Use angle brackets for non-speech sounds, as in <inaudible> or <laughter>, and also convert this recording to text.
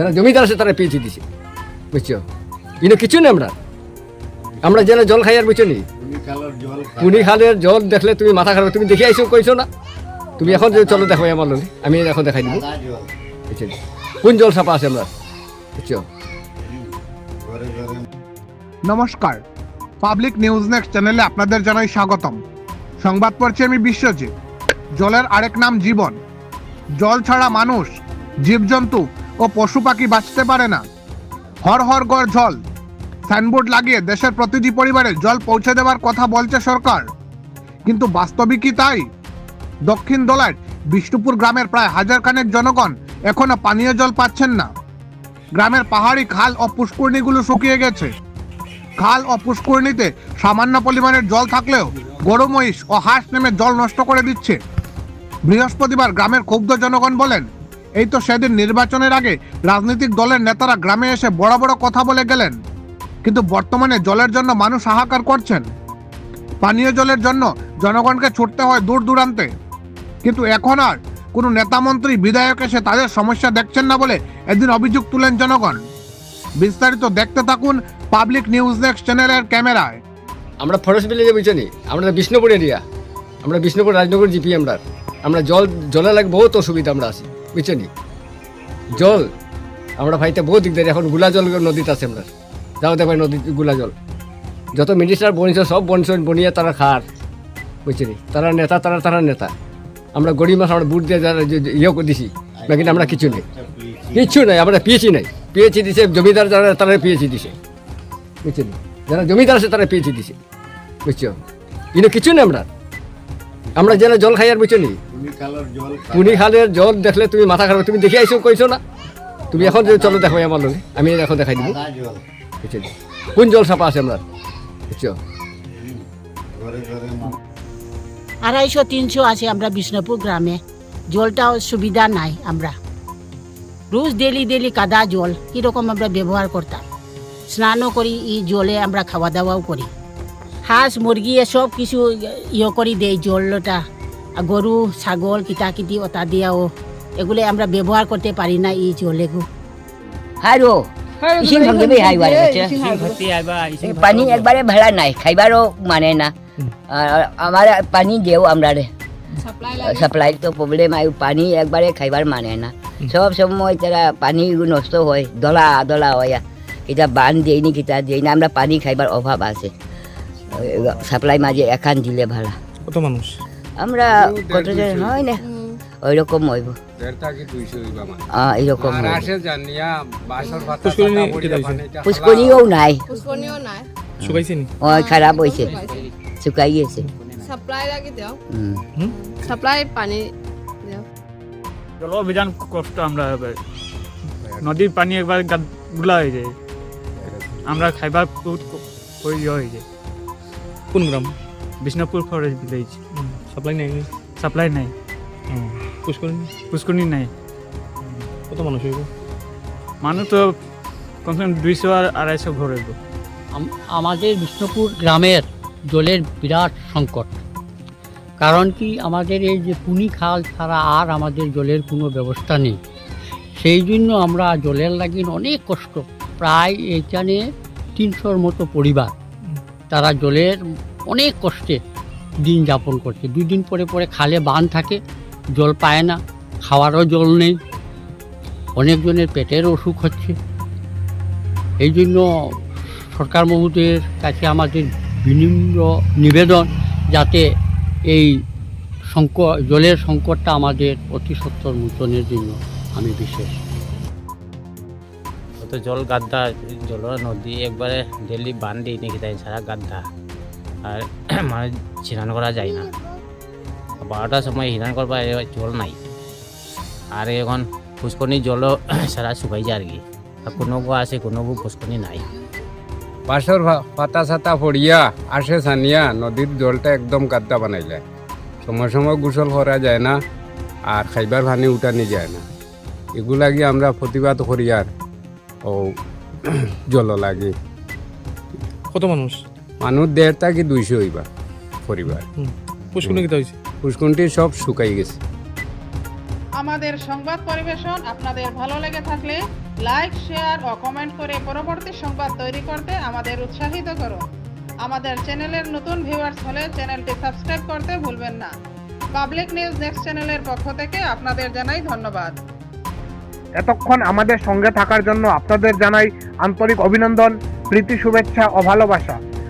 যারা জমিদার আছে তারা পেয়েছি দিছে। বুঝছ? কিন্তু কিছু নেই আমরা। আমরা যেন জল খাই আর বুঝছ নি? পুনি খালের জল দেখলে তুমি মাথা খারাপ তুমি দেখে আইসো কইছো না? তুমি এখন যদি চলো দেখো আমার লগে। আমি এখন দেখাই দিব। বুঝছ কোন জল সাপা আছে আমরা? বুঝছ? নমস্কার। পাবলিক নিউজ নেক্সট চ্যানেলে আপনাদের জানাই স্বাগতম। সংবাদ পড়ছি আমি বিশ্বজিৎ। জলের আরেক নাম জীবন। জল ছাড়া মানুষ জীবজন্তু। ও পশু পাখি বাঁচতে পারে না। হর হর গড় জল সাইনবোর্ড লাগিয়ে দেশের প্রতিটি পরিবারে জল পৌঁছে দেওয়ার কথা বলছে সরকার। কিন্তু বাস্তবিক কি তাই? দক্ষিণ দোলায় বিষ্ণুপুর গ্রামের প্রায় হাজার খানেক জনগণ এখনও পানীয় জল পাচ্ছেন না। গ্রামের পাহাড়ি খাল ও পুষ্করণীগুলো শুকিয়ে গেছে। খাল ও পুষ্করণীতে সামান্য পরিমাণের জল থাকলেও গরু, মহিষ ও হাঁস নেমে জল নষ্ট করে দিচ্ছে। বৃহস্পতিবার গ্রামের ক্ষুব্ধ জনগণ বলেন এই তো সেদিন নির্বাচনের আগে রাজনৈতিক দলের নেতারা গ্রামে এসে বড় বড় কথা বলে গেলেন। কিন্তু বর্তমানে জলের জন্য মানুষ হাহাকার করছেন। পানীয় জলের জন্য জনগণকে ছুটতে হয় দূর দূরান্তে। কিন্তু এখন আর কোনো নেতা মন্ত্রী, বিধায়ক এসে তাদের সমস্যা দেখছেন না বলে এদিন অভিযোগ তুলেন জনগণ। বিস্তারিত দেখতে থাকুন পাবলিক নিউজ নেক্সট চ্যানেলের ক্যামেরায়। আমরা ফরেস্ট ভিলেজে বুঝছ আমরা বিষ্ণুপুর এরিয়া। আমরা বিষ্ণুপুর রাজনগর জিপি আমরা। আমরা জল, জলের লাগে বহুত অসুবিধা আমরা আছি। বুঝছ নি জল, আমরা ভাইতে বহুত দিকদারি এখনগুলা জল নদীতে আছে আমরা। যাও দেখবে নদী গুলা জল যত মিনিস্টার বনিছে, সব বনছ, বনিয়ে তারা খার বুঝছ তারা নেতা, তারা তারা নেতা। আমরা গরিব মাস আমরা বুট দিয়ে যারা ইয়ে করে দিছি না কিন্তু আমরা কিছু নেই। কিচ্ছু নাই, আমরা পেয়েছি নাই। পেয়েছি দিছে, জমিদার যারা, তারা পেয়েছি দিছে বুঝছ যারা জমিদার আছে, তারা পেয়েছি দিছে, বুঝছ? কিন্তু কিছু নেই আমরা। আমরা যেন জল খাই আর বুঝছ নি? পুনি খালের জল দেখলে তুমি মাথা খারাপ তুমি দেখে আইসো কইছো না। তুমি এখন যে চলো দেখো আমার লগে আমি এখন দেখাই দিব কোন জল সাপা আছে আমরা বুঝছ আড়াইশো তিনশো আছে আমরা বিষ্ণুপুর গ্রামে জলটাও সুবিধা নাই আমরা রোজ ডেলি ডেলি কাদা জল কীরকম আমরা ব্যবহার করতাম স্নানও করি এই জলে আমরা খাওয়া দাওয়াও করি হাঁস মুরগি সব কিছু ইয়ে করে দেয় জলটা গরু ছাগল কিতা কিতি ওটা দিয়াও এগুলো আমরা ব্যবহার করতে পারি না এই জলে গো হারো ইসিং সঙ্গে বি হাইবার পানি একবারে ভাড়া নাই খাইবারও মানে না। আর আমার পানি দেও আমরা রে সাপ্লাই তো প্রবলেম আই পানি একবারে খাইবার মানে না। সব সময় তারা পানি নষ্ট হয় দলা দলা হয়। এটা বান দিইনি কিতা দিই না আমরা পানি খাইবার অভাব আছে। সাপ্লাই মাঝে একান দিলে ভাড়া কত মানুষ? আমরা কত জন হয় না? ওই রকম হইব। পুষ্করিও নাই। পুষ্করণীয় নাই। শুকাইছে নি ওই খারাপ হয়েছে শুকাই গেছে সাপ্লাই লাগি দেও হুম। সাপ্লাই পানি জল অভিযান কষ্ট আমরা নদীর পানি একবার গা- গুলা হয়ে যায়। আমরা খাইবার বহুত ইয়ে হয়ে যায়। কোন গ্রাম? বিষ্ণুপুর ফরেস্ট ভিলেজ সাপ্লাই নেই সাপ্লাই নাই। পুষ্করিণী পুষ্করণী নাই। কত মানুষ হইব? মানুষ তো কমসে কম দুইশো আর আড়াইশো ঘর হইব আমাদের বিষ্ণুপুর গ্রামের জলের বিরাট সংকট। কারণ কি আমাদের এই যে পুনি খাল ছাড়া আর আমাদের জলের কোনো ব্যবস্থা নেই। সেই জন্য আমরা জলের লাগিন অনেক কষ্ট। প্রায় এইখানে তিনশোর মতো পরিবার। তারা জলের অনেক কষ্টে দিন যাপন করছে। দুই দিন পরে পরে খালে বান থাকে, জল পায় না, খাওয়ারও জল নেই। অনেকজনের পেটের অসুখ হচ্ছে। এই জন্য সরকার মহোদয়ের কাছে আমাদের বিনিম্র নিবেদন যাতে এই সংকট জলের সংকটটা আমাদের অতি সত্তর মোচনের জন্য আমি বিশেষ। জল গাদ্দা, জল নদী একবারে ডেলি বান দিই নাকি তাই? সারা গাদ্দা। আর <clears throat> মানে স্নান করা যায় না। বারোটার সময় স্নান করবা এ জল নাই। আর এখন পুষ্করণী জলও <clears throat> সারা শুকাই যায় আর কি। আর কোনো গো আছে কোনো গো পুষ্করণী নাই। বাঁশর পাতা সাতা ফড়িয়া আসে সানিয়া নদীর জলটা একদম গাদ্দা যায় সময় সময় গোসল করা যায় না আর খাইবার ভানি উঠানি যায় না। এগুলাগি আমরা প্রতিবাদ করি আর? ও <clears throat> জল লাগে। কত মানুষ? মানুষ দেড়টা কি দুইশো হইবা পরিবার। পুষ্করিণী কেটে হয়েছে পুষ্কুনটি সব শুকাই গেছে। আমাদের সংবাদ পরিবেশন আপনাদের ভালো লেগে থাকলে লাইক শেয়ার ও কমেন্ট করে পরবর্তী সংবাদ তৈরি করতে আমাদের উৎসাহিত করুন। আমাদের চ্যানেলের নতুন ভিউয়ার্স হলে চ্যানেলটি সাবস্ক্রাইব করতে ভুলবেন না। পাবলিক নিউজ নেক্সট চ্যানেলের পক্ষ থেকে আপনাদের জানাই ধন্যবাদ। এতক্ষণ আমাদের সঙ্গে থাকার জন্য আপনাদের জানাই আন্তরিক অভিনন্দন প্রীতি শুভেচ্ছা ও ভালোবাসা।